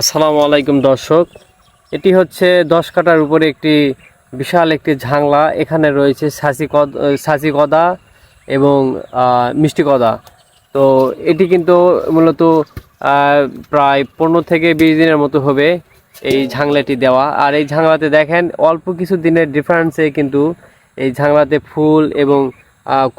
আসসালামু আলাইকুম দর্শক। এটি হচ্ছে দশ কাটার উপরে একটি বিশাল একটি ঝাংলা। এখানে রয়েছে সাঁচি কদ সাঁচি কদা এবং মিষ্টি কদা তো এটি কিন্তু মূলত প্রায় পনেরো থেকে বিশ দিনের মতো হবে এই ঝাংলাটি দেওয়া। আর এই ঝাংলাতে দেখেন, অল্প কিছু দিনের ডিফারেন্সে কিন্তু এই ঝাংলাতে ফুল এবং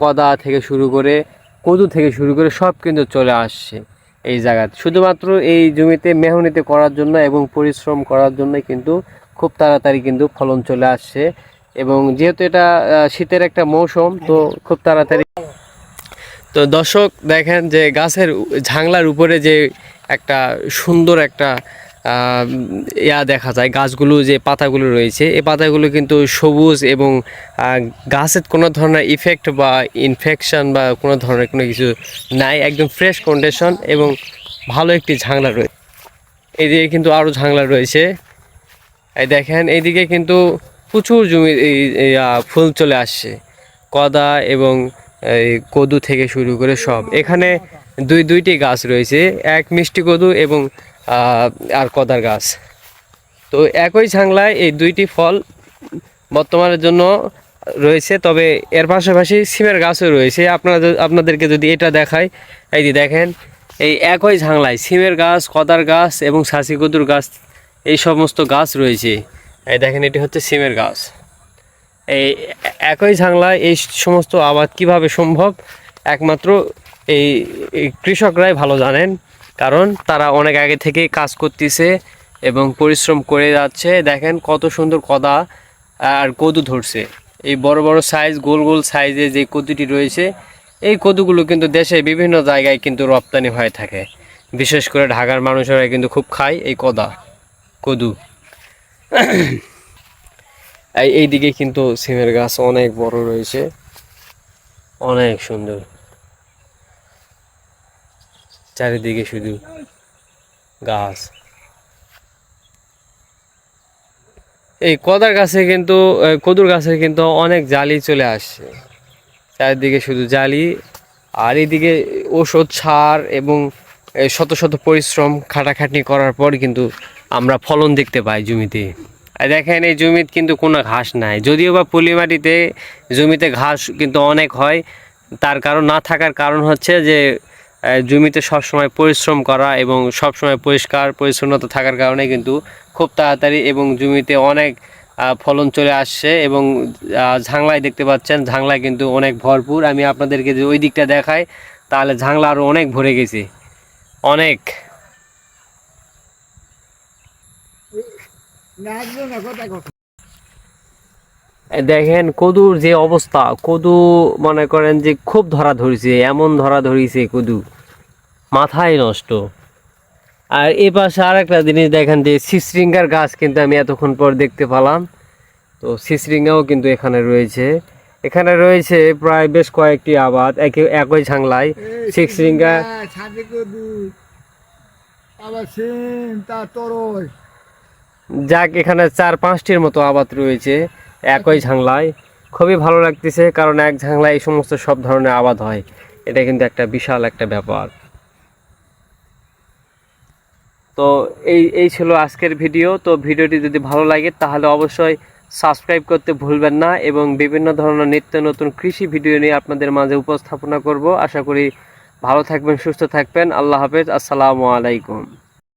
কদা থেকে শুরু করে, কদু থেকে শুরু করে সব কিন্তু চলে আসছে। এই জায়গা। শুধুমাত্র এই জমিতে মেহনিতে করার জন্য এবং পরিশ্রম করার জন্য কিন্তু খুব তাড়াতাড়ি কিন্তু ফলন চলে আসছে। এবং যেহেতু এটা শীতের একটা মৌসুম, তো খুব তাড়াতাড়ি তো দর্শক দেখেন যে গাছের ঝাংলার উপরে যে একটা সুন্দর একটা ইয়া দেখা যায়, গাছগুলো যে পাতাগুলো রয়েছে, এই পাতাগুলো কিন্তু সবুজ এবং গাছের কোনো ধরনের ইফেক্ট বা ইনফেকশন বা কোনো ধরনের কোনো কিছু নাই, একদম ফ্রেশ কন্ডিশন এবং ভালো একটি ঝাংলা রয়েছে এদিকে কিন্তু আরও ঝাংলা রয়েছে। এই দেখেন এইদিকে কিন্তু প্রচুর জমি ফুল চলে আসছে। কদা এবং, এই, কদু থেকে শুরু করে সব। এখানে দুই, দুইটি গাছ রয়েছে, এক মিষ্টি কদু এবং আর কদার গাছ। তো একই ঝাংলায় এই দুইটি ফল বর্তমানের জন্য রয়েছে, তবে এর পাশাপাশি সিমের গাছও রয়েছে। আপনারা আপনাদেরকে যদি এটা দেখাই, এই যে দেখেন, এই একই ঝাংলায় সিমের গাছ, কদার গাছ এবং কদুর গাছ, এই সমস্ত গাছ রয়েছে। এই দেখেন, এটি হচ্ছে সিমের গাছ। এই একই ঝাংলায় এই সমস্ত আবাদ কীভাবে সম্ভব, একমাত্র এই কৃষকরাই ভালো জানেন। কারণ তারা অনেক আগে থেকেই কাজ করতেছে এবং পরিশ্রম করে যাচ্ছে। দেখেন কত সুন্দর কদা আর কদু ধরছে। এই বড় বড় সাইজ গোল গোল সাইজে যে কদুটি রয়েছে, এই কদুগুলো কিন্তু দেশে বিভিন্ন জায়গায় কিন্তু রপ্তানি হয়ে থাকে। বিশেষ করে ঢাকার মানুষেরা কিন্তু খুব খায় এই কদা, কদু। এই এইদিকে কিন্তু সিমের গাছ অনেক বড় রয়েছে। অনেক সুন্দর। চারিদিকে শুধু গাছ। এই কদার গাছে কিন্তু কদুর গাছে কিন্তু অনেক জালি চলে আসছে। চারিদিকে শুধু জালি, আর এদিকে ওষুধ সার এবং শত শত পরিশ্রম খাটাখাটনি করার পর কিন্তু আমরা ফলন দেখতে পাই জমিতে। আর দেখেন, এই জমিতে কিন্তু কোনো ঘাস নাই। যদিও বা পলি মাটিতে জমিতে ঘাস কিন্তু অনেক হয়, তার কারণ না থাকার কারণ হচ্ছে যে জমিতে সবসময় পরিশ্রম করা এবং সবসময় পরিষ্কার, পরিচ্ছন্নতা থাকার কারণে কিন্তু খুব তাড়াতাড়ি এবং জমিতে অনেক ফলন চলে আসছে এবং ঝাংলায় দেখতে পাচ্ছেন ঝাংলা কিন্তু অনেক ভরপুর। আমি আপনাদেরকে যদি ওই দিকটা দেখাই, তাহলে ঝাংলা আরও অনেক ভরে গেছে। অনেক। দেখেন কদুর যে অবস্থা কদু মনে করেন যে খুব ধরা ধরেছে এমন ধরা ধরেছে কদু। মাথায় নষ্ট। আর এ পাশে আর একটা জিনিস দেখেন যে সিসরিঙ্গার গাছ কিন্তু আমি এতক্ষণ পর দেখতে পেলাম। তো সিসরিঙ্গাও কিন্তু এখানে রয়েছে। এখানে রয়েছে প্রায় বেশ কয়েকটি আবাদ একই একই ঝাংলায়। সিসরিঙ্গা যাক এখানে চার পাঁচটির মতো আবাদ রয়েছে। একই ঝাংলায়। খুবই ভালো লাগতেছে কারণ এক ঝাংলায় এই সমস্ত সব ধরনের আবাদ হয়। এটা কিন্তু একটা বিশাল একটা ব্যাপার। তো এই এই ছিল আজকের ভিডিও। তো ভিডিওটি যদি ভালো লাগে তাহলে অবশ্যই সাবস্ক্রাইব করতে ভুলবেন না এবং বিভিন্ন ধরনের নিত্য নতুন কৃষি ভিডিও নিয়ে আপনাদের মাঝে উপস্থাপনা করব। আশা করি ভালো থাকবেন, সুস্থ থাকবেন। আল্লাহ হাফেজ। আসসালামু আলাইকুম।